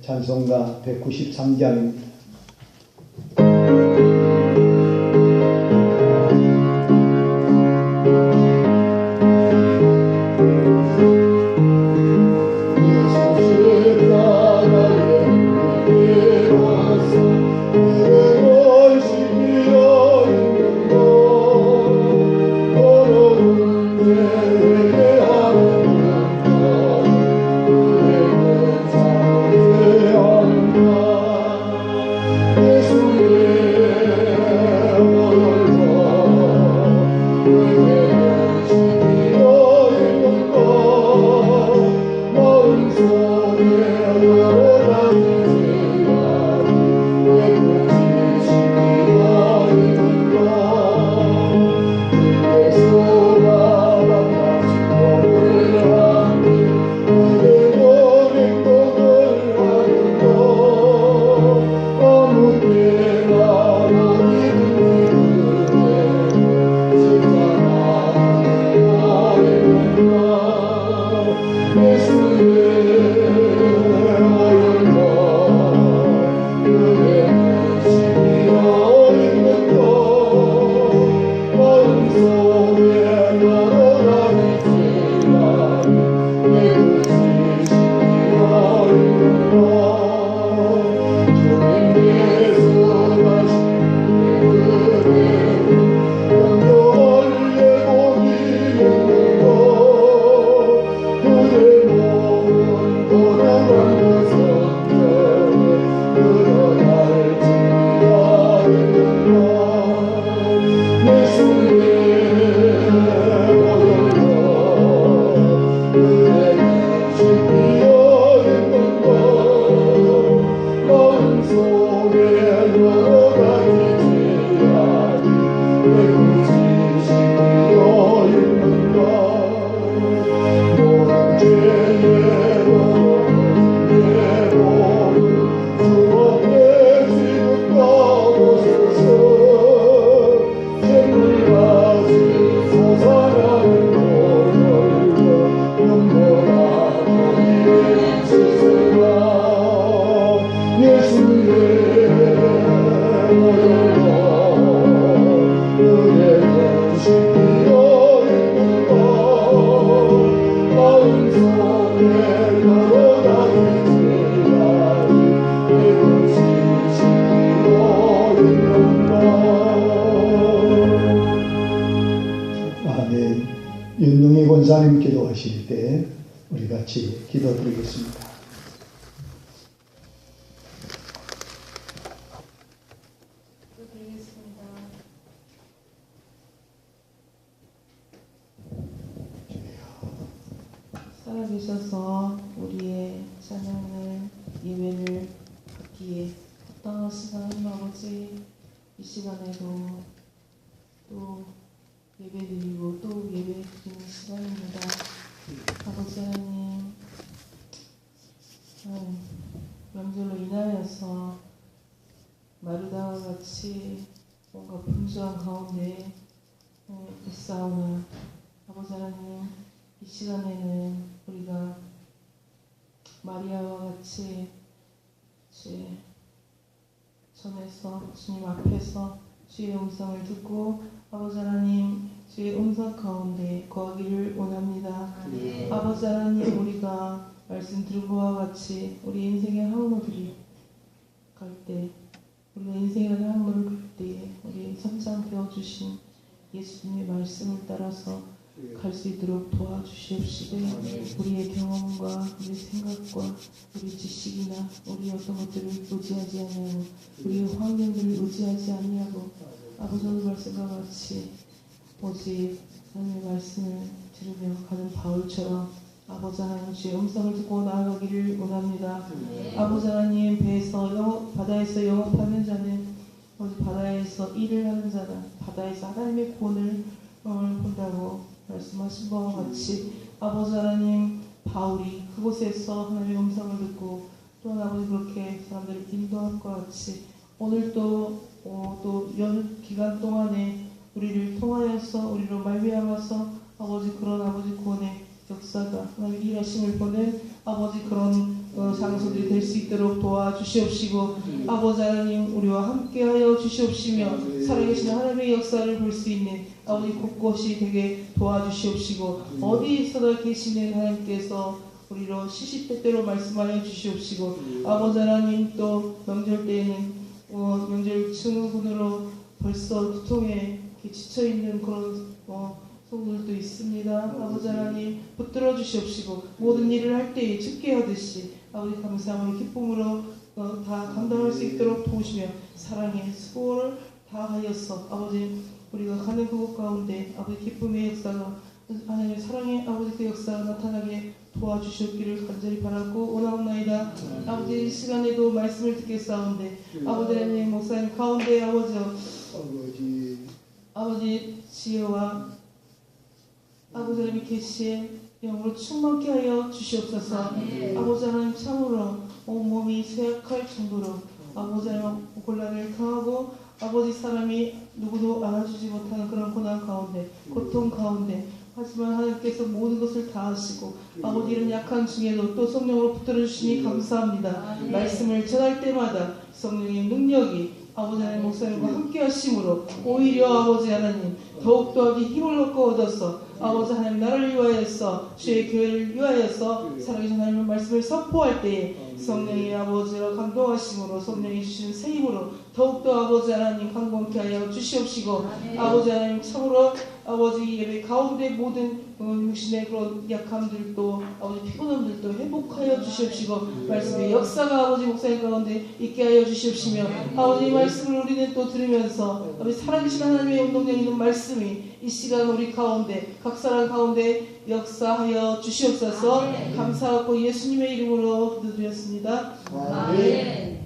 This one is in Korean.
찬송가 193장 Christmas. 윤동희 권사님 기도하실 때 우리 같이 기도드리겠습니다. 드리겠습니다. 살아계셔서 우리의 찬양을 예배를 받기에 합당하신 하나님 아버지 이 시간에도 또 예배 드리고 또 예배 드리는 시간입니다. 아버지 하나님 음, 명절로 인하여서 마르다와 같이 분주한 가운데 어, 있사오나 아버지 하나님 이 시간에는 우리가 마리아와 같이 제 전에서 주님 앞에서 주의 음성을 듣고 아버지 하나님 주의 음성 가운데 거하기를 원합니다. 아버지 하나님 우리가 말씀 들은 것과 같이 우리 인생의 항로들이 갈 때 우리가 인생의 항로를 갈 때에 우리 성장 되어 주신 예수님의 말씀을 따라서 갈 수 있도록 도와주시옵시되 우리의 경험과 우리 생각과 우리 지식이나 우리 어떤 것들을 의지하지 아니하고 우리의 환경들을 의지하지 아니하고 아버지의 말씀과 같이 오직 하나님의 말씀을 들으며 가는 바울처럼 아버지 하나님 주의 음성을 듣고 나아가기를 원합니다. 아버지 하나님 배에서 바다에서 영업하는 자는 바다에서 일을 하는 자는 바다에서 하나님의 구원을 어, 본다고 말씀하신 바와 같이 아버지 하나님 바울이 그곳에서 하나님의 음성을 듣고 또한 아버지 그렇게 사람들을 인도한 것 같이 오늘도 어, 또연 기간 동안에 우리를 통하여서 우리로 말미암아서 아버지 그런 아버지 구원의 역사가 하나님 일하심을 보는 아버지 그런 어, 장소들이 될 수 있도록 도와주시옵시고 아버지 하나님 우리와 함께하여 주시옵시며 살아계신 하나님의 역사를 볼 수 있는 아버지 곳곳이 되게 도와주시옵시고 어디 있어도 계시는 하나님께서 우리로 시시때때로 말씀하여 주시옵시고 아버지 하나님 또 명절 때에는 어, 명절 증후군으로 벌써 두통에 이렇게 지쳐 있는 그런 어, 성도들도 있습니다. 아버지 하나님 붙들어 주시옵시고 모든 일을 할 때에 죽게 하듯이 아버지 감사함으로 기쁨으로 어, 다 감당할 수 있도록 도우시며 사랑의 수고를 다하여서 아버지 우리가 가는 그곳 가운데 아버지 기쁨의 역사가 하나님의 사랑의 아버지 그 역사가 나타나게 도와주시옵기를 간절히 바라고 원하옵나이다. 아버지 이 시간에도 말씀을 듣겠사온데 아버지 하나님 목사님 가운데 아버지 아버지 아버지 지혜와 아버지 하나님의 계시에 영으로 충만케 하여 주시옵소서. 아버지 하나님 참으로 온몸이 쇠약할 정도로 아버지 하나님 곤란을 당하고 아버지 사람이 누구도 알아주지 못하는 그런 고난 가운데 고통 가운데 하지만 하나님께서 모든 것을 다 하시고 아버지 이런 약한 중에도 또 성령으로 붙들어 주시니 감사합니다. 말씀을 전할 때마다 성령의 능력이 아버지 하나님 목사님과 함께 하심으로 오히려 아버지 하나님 더욱더 힘을 얻고 얻어서 아버지 하나님 나라를 위하여서 주의 교회를 위하여서 살아계신 하나님의 말씀을 선포할 때에 성령의 아버지로 감동하심으로 성령이 주시는 새 힘으로 더욱더 아버지 하나님 강건케 하여 주시옵시고 아버지 하나님 참으로 아버지 예배 가운데 모든 어, 육신의 그런 약함들도 아버지 피곤함들도 회복하여 주시옵시고 말씀의 역사가 아버지 목사님 가운데 있게 하여 주시옵시며 아버지 이 말씀을 우리는 또 들으면서 아버지 살아계신 하나님의 운동력 있는 말씀이 이 시간 우리 가운데 각 사람 가운데 역사하여 주시옵소서 감사하고 예수님의 이름으로 기도드렸습니다. 아멘.